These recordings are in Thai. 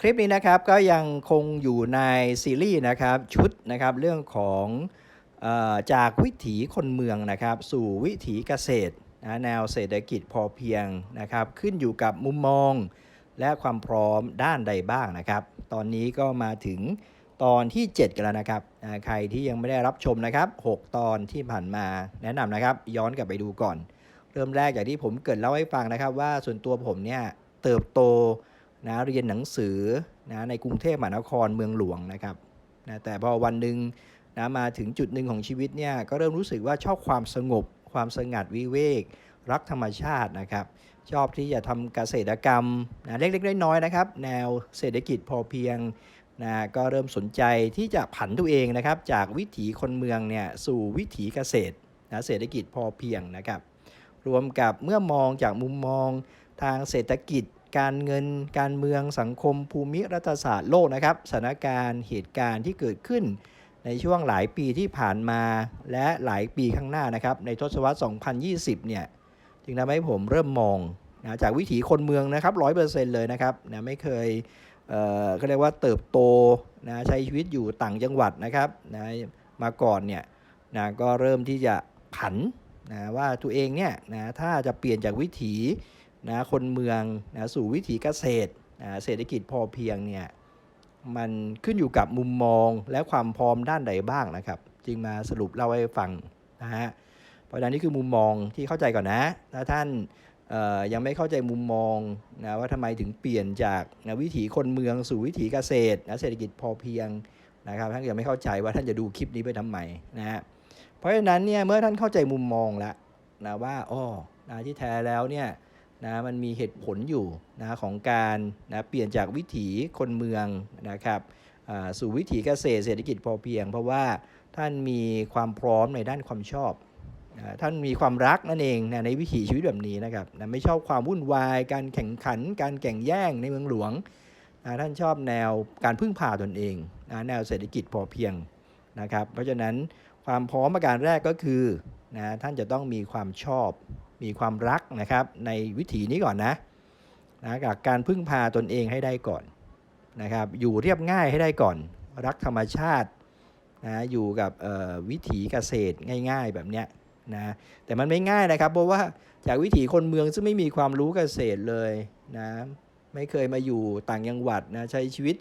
คลิปนี้นะครับก็ยังคงอยู่ในซีรีส์นะครับชุดนะครับเรื่องของออจากวิถีคนเมืองนะครับสู่วิถีเกษตรนะแนวเศรษฐกิจพอเพียงนะครับขึ้นอยู่กับมุมมองและความพร้อมด้านใดบ้างนะครับ ตอนนี้ก็มาถึงตอนที่ 7 กันแล้วนะครับ ใครที่ยังไม่ได้รับชมนะครับ 6 ตอนที่ผ่านมาแนะนำนะครับ ย้อนกลับไปดูก่อน เริ่มแรกอย่างที่ผมเกิดเล่าให้ฟังนะครับ ว่าส่วนตัวผมเนี่ยเติบโต นะเรียนหนังสือนะในกรุงเทพมหานครเมืองหลวงนะครับนะแต่พอวันหนึ่งนะมาถึงจุดหนึ่งของชีวิตเนี่ยก็เริ่มรู้สึกว่าชอบความสงบ ความสงัดวิเวก รักธรรมชาตินะครับ ชอบที่จะทำเกษตรกรรมนะเล็กๆน้อยๆนะครับ แนวเศรษฐกิจพอเพียงนะก็เริ่มสนใจที่จะผันตัวเองนะครับ จากวิถีคนเมืองเนี่ยสู่วิถีเกษตรนะเศรษฐกิจพอเพียงนะครับ รวมกับเมื่อมองจากมุมมองทางเศรษฐกิจ การเงิน การเมืองสังคมภูมิรัฐศาสตร์โลกนะครับสถานการณ์เหตุการณ์ที่เกิดขึ้น ในช่วงหลายปีที่ผ่านมาและหลายปีข้างหน้านะครับในทศวรรษ 2020 เนี่ยจึงทำให้ผมเริ่มมองนะจากวิถีคนเมืองนะครับร้อยเปอร์เซ็นต์เลยนะครับนะไม่เคยเอ่อเขาเรียกว่าเติบโตนะใช้ชีวิตอยู่ต่างจังหวัดนะครับนะมาก่อนเนี่ยนะก็เริ่มที่จะผันนะว่าตัวเองเนี่ยนะถ้าจะเปลี่ยนจากวิถี นะคนเมืองนะสู่วิถีเกษตรนะเศรษฐกิจพอเพียงเนี่ยมันขึ้นอยู่กับมุมมองและความพร้อมด้านใดบ้างนะครับ จึงมาสรุปเล่าให้ฟังนะฮะเพราะนั้นนี่คือมุมมองที่เข้าใจก่อนนะถ้าท่านยังไม่เข้าใจมุมมองนะว่าทำไมถึงเปลี่ยนจากนะวิถีคนเมืองสู่วิถีเกษตรนะเศรษฐกิจพอเพียงนะครับท่านยังไม่เข้าใจว่าท่านจะดูคลิปนี้ไปทำไมนะฮะเพราะฉะนั้นเนี่ยเมื่อท่านเข้าใจมุมมองแล้วนะว่าอ้อนะที่แท้แล้วเนี่ย นะมันมีเหตุผลอยู่นะของการนะเปลี่ยนจากวิถีคนเมืองนะครับสู่วิถีเกษตรเศรษฐกิจพอเพียง เพราะว่าท่านมีความพร้อมในด้านความชอบท่านมีความรักนั่นเองนะในวิถีชีวิตแบบนี้นะครับนะไม่ชอบความวุ่นวายการแข่งขัน การแข่งแย่งในเมืองหลวงนะท่านชอบแนวการพึ่งพาตนเองนะแนวเศรษฐกิจพอเพียงนะครับ เพราะฉะนั้นความพร้อมประการแรกก็คือนะท่านจะต้องมีความชอบ มีความรักนะครับ ในวิถีนี้ก่อนนะนะกับการพึ่งพาตนเองให้ได้ก่อนนะครับ อยู่เรียบง่ายให้ได้ก่อน รักธรรมชาตินะอยู่กับวิถีเกษตรง่าย ๆแบบเนี้ยนะแต่มันไม่ง่ายนะครับ เพราะว่าจากวิถีคนเมืองซึ่งไม่มีความรู้เกษตรเลยนะไม่เคยมาอยู่ต่างจังหวัดนะใช้ชีวิต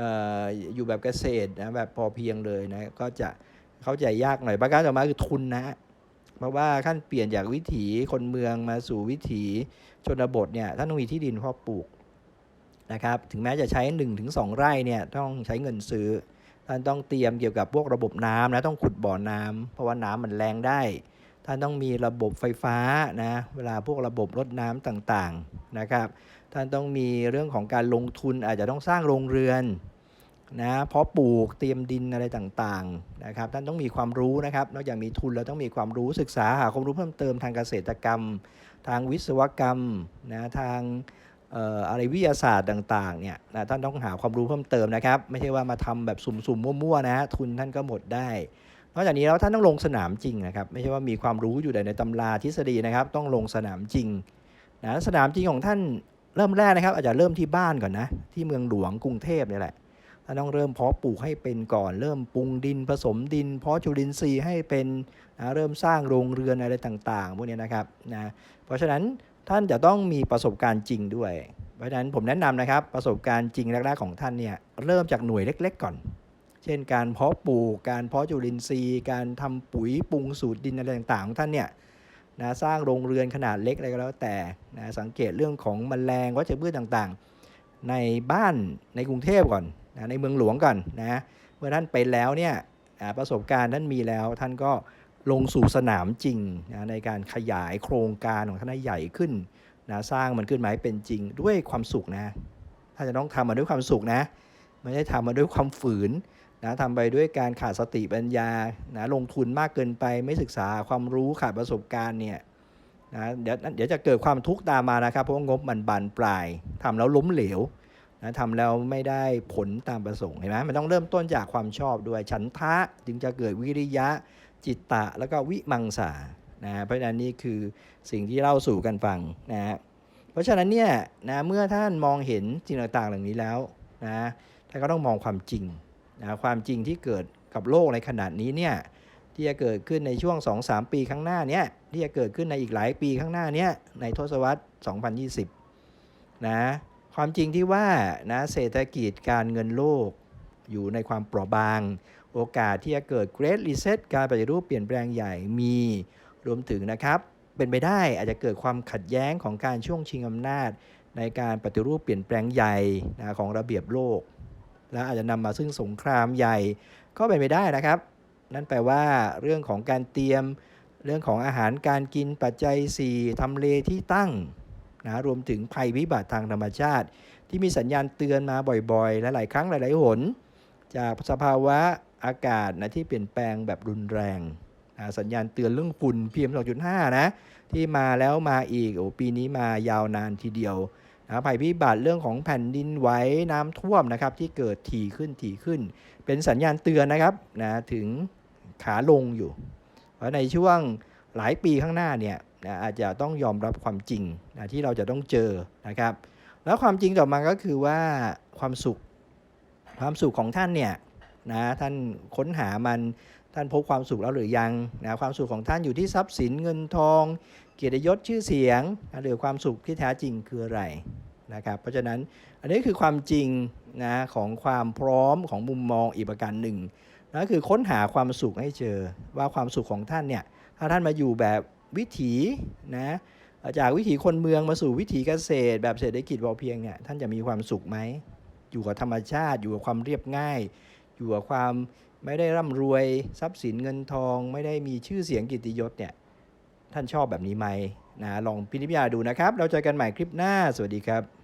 อออยู่แบบเกษตรนะแบบพอเพียงเลยนะก็จะเข้าใจยากหน่อยประการต่อมาคือทุนนะ เพราะว่าขั้นเปลี่ยนจากวิถีคนเมืองมาสู่วิถีชนบทเนี่ยท่านต้องมีที่ดินเพาะปลูกนะครับถึงแม้จะใช้ 1-2 ไร่เนี่ยต้องใช้เงินซื้อท่านต้องเตรียมเกี่ยวกับพวกระบบน้ำนะต้องขุดบ่อน้ำเพราะว่าน้ำมันแรงได้ ท่านต้องมีระบบไฟฟ้านะเวลาพวกระบบรดน้ำต่างๆนะครับ ท่านต้องมีเรื่องของการลงทุนอาจจะต้องสร้างโรงเรือน นะเพาะปลูกเตรียมดินอะไรต่างๆนะครับท่านต้องมีความรู้นะครับนอกจากมีทุนแล้วต้องมีความรู้ศึกษาหาความรู้เพิ่มเติมทางเกษตรกรรม ทางวิศวกรรมนะทางอะไรวิทยาศาสตร์ต่างๆเนี่ยนะท่านต้องหาความรู้เพิ่มเติมนะครับ ไม่ใช่ว่ามาทำแบบสุ่มๆมั่วๆนะทุนท่านก็หมดได้นอกจากนี้แล้วท่านต้องลงสนามจริงนะครับไม่ใช่ว่ามีความรู้อยู่แต่ในตำราทฤษฎีนะครับ ต้องลงสนามจริงนะสนามจริงของท่านเริ่มแรกนะครับ อาจจะเริ่มที่บ้านก่อนนะที่เมืองหลวงกรุงเทพนี่แหละ ต้องเริ่มเพาะปลูกให้เป็นก่อน เริ่มปรุงดินผสมดิน เพาะจุลินทรีย์ให้เป็นนะเริ่มสร้างโรงเรือนอะไรต่างๆพวกนี้นะครับนะเพราะฉะนั้นท่านจะต้องมีประสบการณ์จริงด้วย เพราะฉะนั้นผมแนะนำนะครับประสบการณ์จริงแรกๆของท่านเนี่ยเริ่มจากหน่วยเล็ก ๆ ก่อน เช่น การเพาะปลูกการเพาะจุลินทรีย์ การทำปุ๋ยปรุงสูตรดินอะไรต่างๆของท่านเนี่ยนะสร้างโรงเรือนขนาดเล็กอะไรก็แล้วแต่นะสังเกตเรื่องของแมลงวัชพืชต่างๆ ในบ้านในกรุงเทพก่อน นะในเมืองหลวงก่อนนะเมื่อท่านเป็นแล้วเนี่ยประสบการณ์ท่านมีแล้วท่านก็ลงสู่สนามจริงนะในการขยายโครงการของท่านให้ใหญ่ขึ้นนะสร้างมันขึ้นมาให้เป็นจริงด้วยความสุขนะถ้าจะต้องทำมาด้วยความสุขนะไม่ได้ทำมาด้วยความฝืนนะทำไปด้วยการขาดสติปัญญานะลงทุนมากเกินไปไม่ศึกษาความรู้ขาดประสบการณ์เนี่ยนะเดี๋ยวเดี๋ยวจะเกิดความทุกข์ตามมานะครับเพราะว่างบมันบานปลายทำแล้วล้มเหลว นะทำแล้วไม่ได้ผลตามประสงค์เห็นไหมมันต้องเริ่มต้นจากความชอบด้วยฉันทะจึงจะเกิดวิริยะจิตตะแล้วก็วิมังสานะเพราะฉะนั้นนี่คือสิ่งที่เล่าสู่กันฟังนะเพราะฉะนั้นเนี่ยนะเมื่อท่านมองเห็นสิ่งต่างๆเหล่านี้แล้วนะท่านก็ต้องมองความจริงนะความจริงที่เกิดกับโลกในขนาดนี้เนี่ยที่จะเกิดขึ้นในช่วง 2-3 ปีข้างหน้าเนี้ยที่จะเกิดขึ้นในอีกหลายปีข้างหน้าเนี้ยในทศวรรษ 2020 นะ ความจริงที่ว่านะเศรษฐกิจการเงินโลก อยู่ในความเปราะบาง โอกาสที่จะเกิด Great Reset การปฏิรูปเปลี่ยนแปลงใหญ่มีรวมถึงนะครับ เป็นไปได้อาจจะเกิดความขัดแย้งของการช่วงชิงอำนาจ ในการปฏิรูปเปลี่ยนแปลงใหญ่นะของระเบียบโลก และอาจจะนำมาซึ่งสงครามใหญ่ก็เป็นไปได้นะครับ นั่นแปลว่าเรื่องของการเตรียม เรื่องของอาหารการกินปัจจัย 4ทำเลที่ตั้ง นะรวมถึงภัยพิบัติทางธรรมชาติ ที่มีสัญญาณเตือนมาบ่อยๆและหลายครั้งหลาย ๆ หน จากสภาวะอากาศนะที่เปลี่ยนแปลงแบบรุนแรงนะสัญญาณเตือนเรื่องฝุ่น PM 2.5 นะที่มาแล้วมาอีกโอ้ปีนี้มายาวนานทีเดียวนะภัยพิบัติเรื่องของแผ่นดินไหวน้ำท่วมนะครับที่เกิดถี่ขึ้นถี่ขึ้น เป็นสัญญาณเตือนนะครับนะถึงขาลงอยู่ เพราะในช่วงหลายปีข้างหน้าเนี่ย นะอาจจะต้องยอมรับความจริงนะที่เราจะต้องเจอนะครับ แล้วความจริงต่อมาก็คือว่าความสุขความสุขของท่านเนี่ยนะท่านค้นหามันท่านพบความสุขแล้วหรือยังนะความสุขของท่านอยู่ที่ทรัพย์สินเงินทอง เกียรติยศชื่อเสียงนะหรือความสุขที่แท้จริงคืออะไรนะครับเพราะฉะนั้นอันนี้คือความจริงนะของความพร้อมของมุมมองอีกประการหนึ่งนะคือค้นหาความสุขให้เจอว่าความสุขของท่านเนี่ยถ้าท่านมาอยู่แบบ วิถีนะจากวิถีคนเมืองมาสู่วิถีเกษตร แบบเศรษฐกิจพอเพียงเนี่ยท่านจะมีความสุขไหมอยู่กับธรรมชาติ อยู่กับความเรียบง่าย อยู่กับความไม่ได้ร่ำรวยทรัพย์สินเงินทอง ไม่ได้มีชื่อเสียงกิตติยศเนี่ยท่านชอบแบบนี้ไหมนะลองพินิจพิจารณาดูนะครับ เราเจอกันใหม่คลิปหน้าสวัสดีครับ